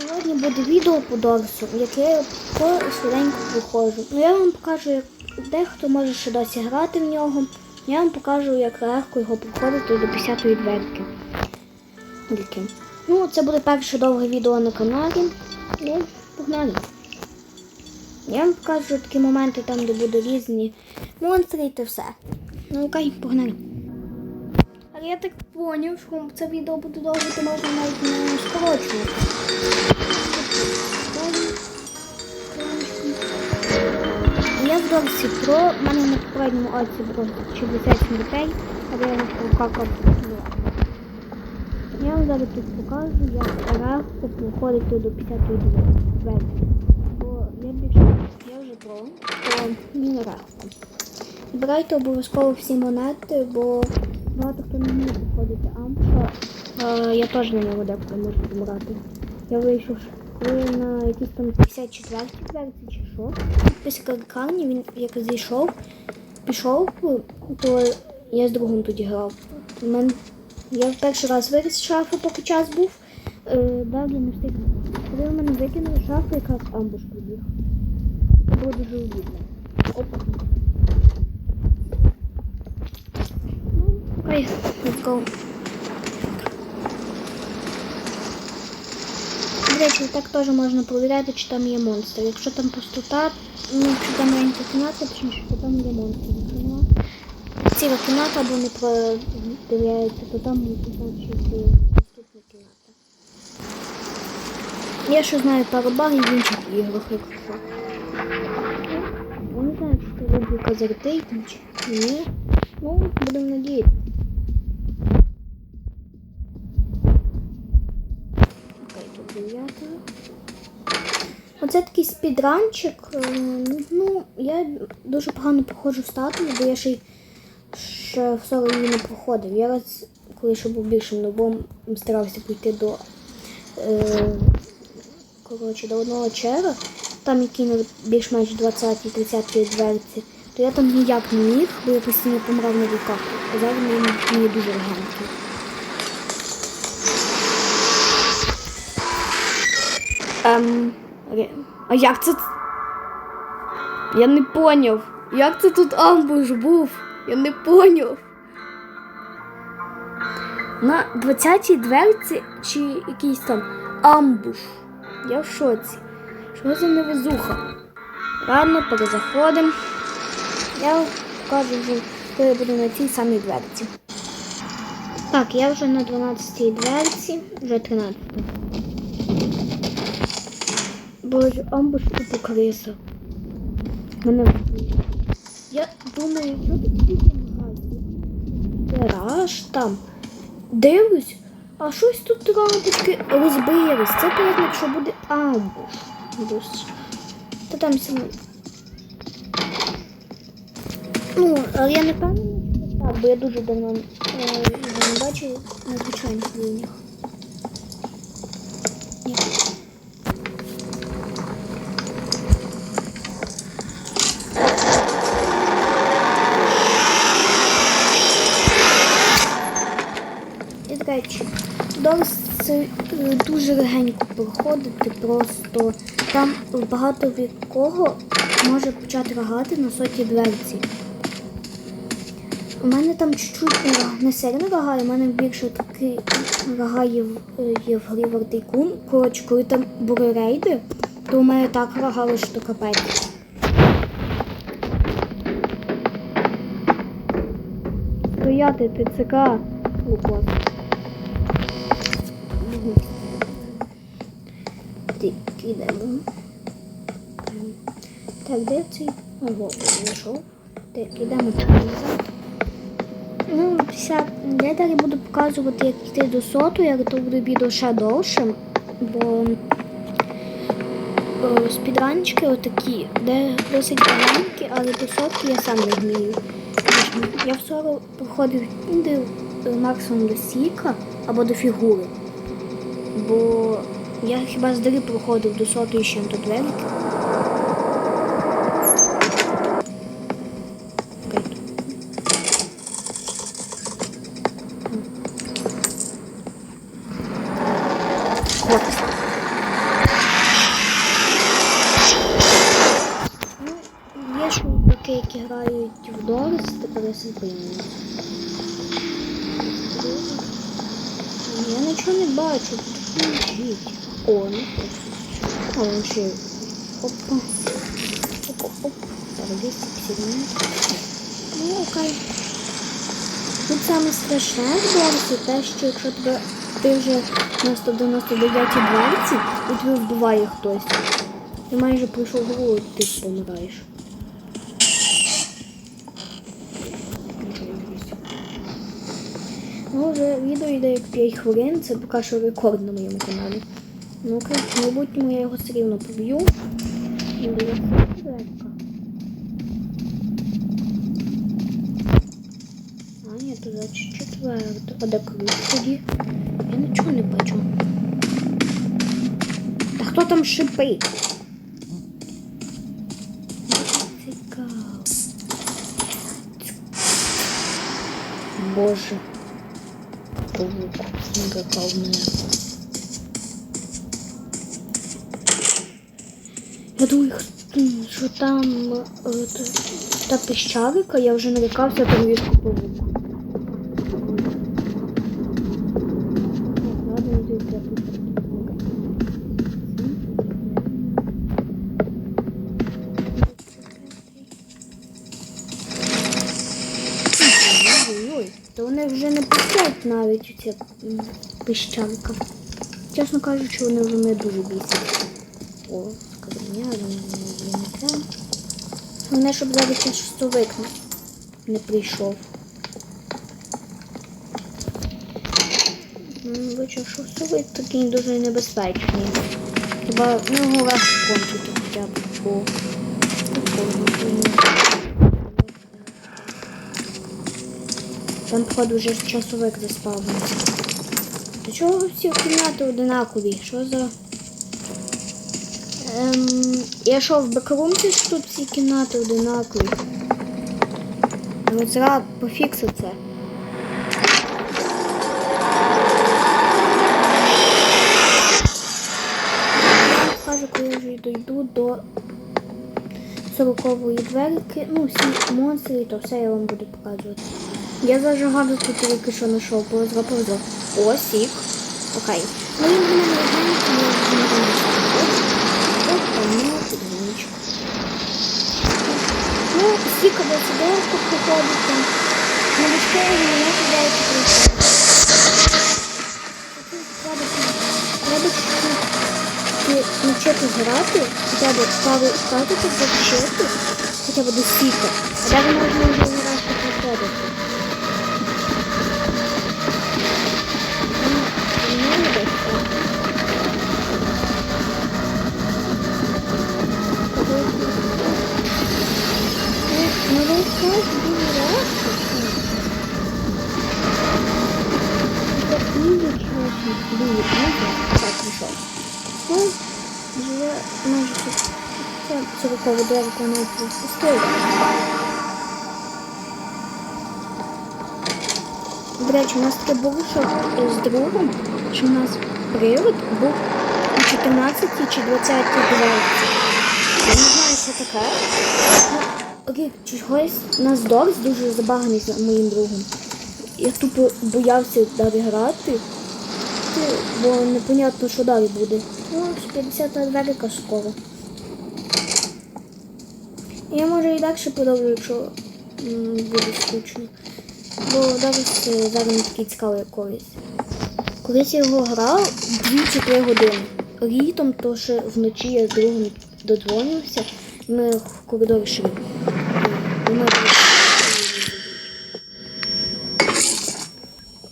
Сьогодні буде відео по дорсу, яке я швиденько проходжу. Ну, я вам покажу, як дехто може ще досі грати в нього. Я вам покажу, як легко його проходити до 50-ї дверки. Дільки. Ну, це буде перше довге відео на каналі. Ну, погнали. Я вам покажу такі моменти там, де будуть різні монстри і те все. Ну окей, погнали. Але я так поняв, що це відео буде довго, то можна навіть не скорочувати. Я в Дорсі про, в мене на попередньому оці було 60 людей, але я не покакав. Я вам зараз тут покажу, як РФ виходить до 50. Бо я більше, я вже про, то він Збирайте обов'язково всі монети, бо багато хто не може ходити, а я теж не можу деколи можу помирати. Я вийшов коли на якийсь там 54 версії чи що. Після камні він як зійшов, пішов, ну, то я з другом тоді грав. Мен... Я в перший раз виріс з шафи, поки час був. Е, далі не встиг. Коли в мене викинули шафу, якраз амбуш прибіг. Це було дуже обідно. Опа. Sorry, let's go. До речі, так тоже можно проверять, что там є монстри. что там пустота, ну, что там маленька кімната, то що там є монстри. Ціла кімната або не перевіряється, то там не писати, що є. Я ще знаю пару багів в інших іграх, якщо. Он знает, что що це рубрика зарітейтинг чи. Ну, будемо надіятися. Оце такий спідранчик. Е, ну, я дуже погано походжу в статус, бо я ще й ще в соло не проходив. Я раз, коли ще був більшим нобом, старався прийти до е, коротше, до одного черга, там який більш-менш 20-30 дверці, то я там ніяк не міг, бо я постійно помрав на руках. А зараз мені дуже легенький. Um... Ем, а як це? Я не поняв. Як це тут амбуш був? Я не поняв. На 20-й дверці чи якийсь там амбуш. Я в шоці. Що за невезуха? Рано перезаходимо. Я покажу вже, я буду на цій самій дверці. Так, я вже на 12-й дверці, вже 13 Боже, амбуш і поклисав. Мене Я думаю, що тут допомагають. Раш там. Дивлюсь, а щось тут лампочки розбились. Це признак, що буде амбуш. Та там саме. Ну, але я не певна, що так, бо я дуже давно е, не бачила надзвичайних війнях. Ні. течі. це е, дуже легенько проходити, просто там багато від кого може почати рагати на сотій дверці. У мене там чуть-чуть не сильно рагає, у мене більше такі рагає е, є в грі Вартикун. Коротше, коли там були рейди, то у мене так рагало, що капець. Стояти ТЦК. Лукос. Підемо. Так, де цей ого, знайшов? Так, ідемо так. Ну, після... я далі буду показувати, як йти до соту, як то буде відео ще довшим, бо е, спідранчики отакі, де досить маленькі, але до сотки я сам не вмію. Я в 40 проходив ну, е, максимум до сіка або до фігури бо я хіба з дри проходив до сотої ще тут ну, велики. які грають в Дорс, тепер я збройні. Я нічого не бачу. О, хочу. А вон ще. й- Опа. 250 минут. Ну, окей. Тут саме страшне в Дорсі те, що якщо тебе ти вже на 199 дверці і тебе вбиває хтось. Ти майже пройшов і ти помираєш. Ну, вже відео йде як 5 хвилин, це поки що рекорд на моєму каналі. Ну, окей, в майбутньому я його все рівно поб'ю. А, ні, тут значить четверто. А де ключ тоді? Я нічого не бачу. Та хто там шипить? Цікаво. Боже. Павук налякав мене. Я думаю, що там е, та піщарика, я вже налякався там віску павуку. Ладно, Ой-ой, то вони вже не пускають навіть ця піщанка. Чесно кажучи, вони вже мене дуже бісять. О, скриня, не треба. Головне, щоб зараз цей шестовик не- не прийшов. М, Бачу, шестовик такий дуже небезпечний. Хіба в нього легко кончити хоча б по Там, походу, вже часовик заспавнився. До чого всі кімнати одинакові? Що за. Ем, я що, в бекрумці ж тут всі кімнати одинакові. Ну, треба пофіксити це. Я покажу, коли вже дойду до 40-ї дверки. Ну, всі монстри, то все я вам буду показувати. Я зажигаю тут тільки що знайшов, повезло, повезло. О, сік. Окей. Ну, я. Опа, ну, сік або сидорку проходить там. Новички мене сюди приходять. Треба, навчити грати, хоча б ставити статики завчити, хоча б до сіка. А далі можна вже не раз Дерево не пропустили. До речі, у нас таке було, що з другом, що у нас привид був у 14 чи 20 дверці. Я не знаю, що таке. Окей, чогось нас Дорс дуже забаганий з моїм другом. Я тупо боявся далі грати, бо непонятно, що далі буде. Ну, 50 дверка скоро. Я може і далі продовжу, якщо буде скучно. Бо е, зараз не такий цікавий як колись. Я його грав 2-3 години. Літом, то ще вночі я з другом додзвонився, ми в коридорі йшли. І Ми,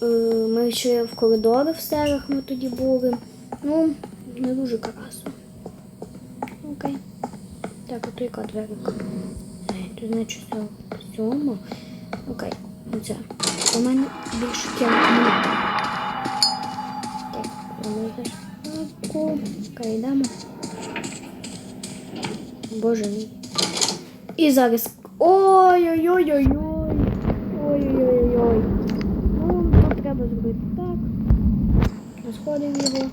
Е, ми йшли в коридори в селах ми тоді були. Ну, не дуже красно. Окей. Так, а то яка дверка? Тут значить сьома. Окей, оце. У мене більше тем немає. Так, замовити. Окей, йдемо. Боже мій. І зараз. Ой-ой-ой-ой-ой. Ой-ой-ой-ой. Ну, тут треба зробити так. Розходив його.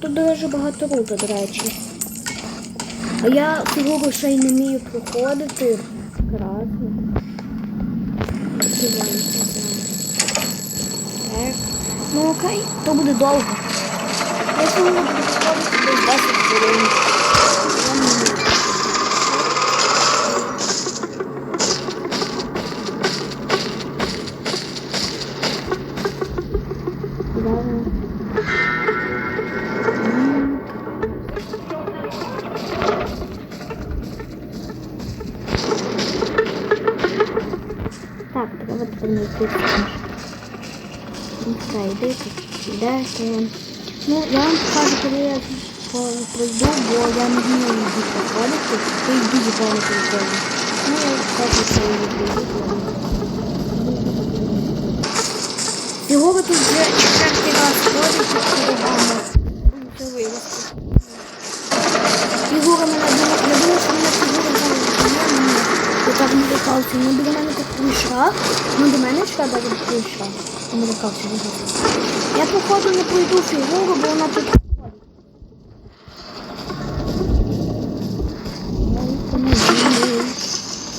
Тут дуже багато рута, до речі. А я фігуру ще й не вмію проходити. красно. Ну окей, то буде довго. Я сьогодні буду проходити до 10 хвилин. Так, треба тепер знайти скажу. Нехай йди тут, йдете. Ну, я вам покажу, коли я по- пройду, бо я не вмію її проходити, то й дуже погано проходжу. Ну, я покажу, що я її пройду. Фігура тут вже четвертий раз ходить, тут по-другому. Це виросте. Фігура мене Так налякався. Ну, біля мене так прийшла. Ну, до мене йшла, навіть прийшла. Я налякався. дуже. Я, походу, не пройду фігуру, бо вона тут.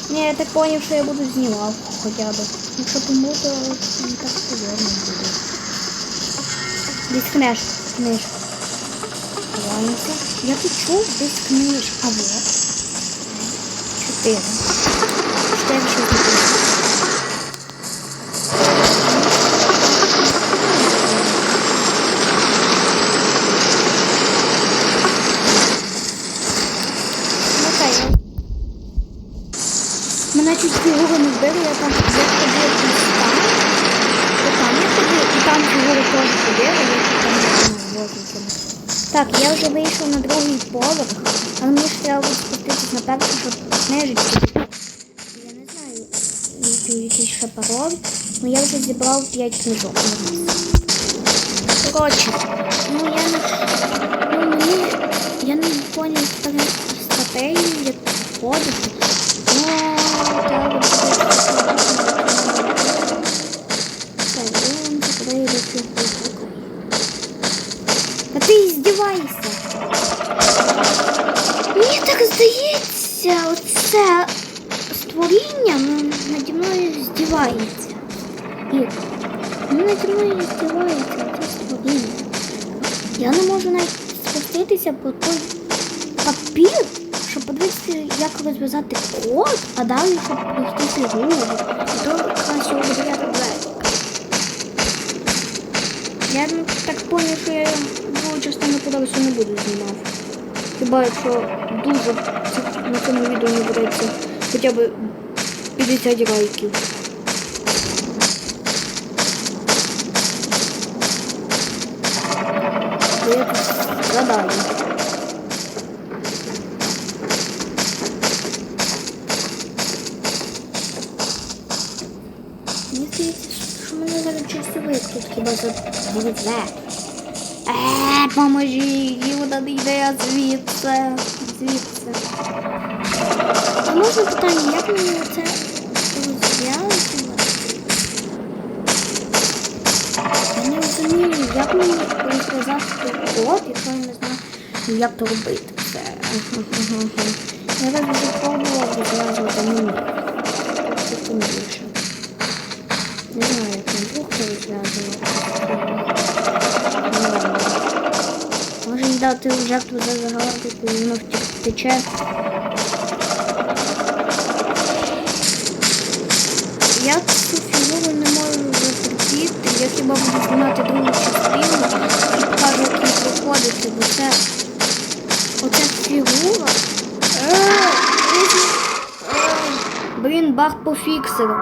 Ні, я так поняв, що я буду знімав хоча б. Якщо тому, то не так серйозно буде. Десь книж, книжка. Я тут чув десь книжка. А вот. Чотири. Ну, я Мене чуть фігуру не вбили, я там ходив, і там фігури теж ходили, я там не возиться. Так, я вже вийшов на другий поверх, але мені ж треба буде спуститись на перший, щоб книжечки. Я не знаю, який якийсь ще пароль, але я вже зібрав 5 книжок. Коротше, ну я не, ну, мені, я не поняв тепер стратегію, як ходити. Ну, треба буде Так, дивимося, куди йде фігурка. Та ти здіваєшся. Мені так здається, оце Створіння ну, наді мною здівається. Ір, ну наді мною здівається оце створіння. Я не можу навіть спуститися по той папір, щоб подивитися, як розв'язати код, а далі, щоб пройти фігуру. І то краще виділяти двері. Я ну, так поняв, що я другу частину подивитися не буду знімати. Хіба якщо дуже на цьому відео не береться хоча б 50 лайків. То я тут згадаю. Мені здається, що мене зараз часовик тут хіба завезе. Е, поможіть, Юда не йде звідси. Звідси. Можна питання, як мені це розв'язувати? Я не розумію, як мені розв'язати код, якщо я не знаю, як то робити. Це. Я так вже пробувала розв'язувати. Тобто не більше. Не знаю, як двох це розв'язано. Може їй дати жертву за загалактику, і воно втече. Я хіба знімати другу частину і покажу, як її проходити, бо це оця фігура. Е, Блін, баг пофіксили.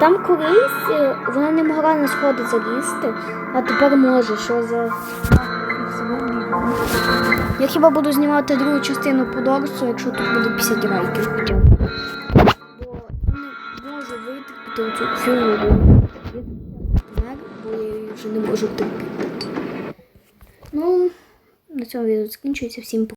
Там колись е, вона не могла на сходи залізти, а тепер може, що за. Я хіба буду знімати другу частину по Дорсу, якщо тут буде 50 лайків витерпіти оцю фігуру. Бо я її вже не можу терпіти. Ну, на цьому відео закінчується. Всім пока.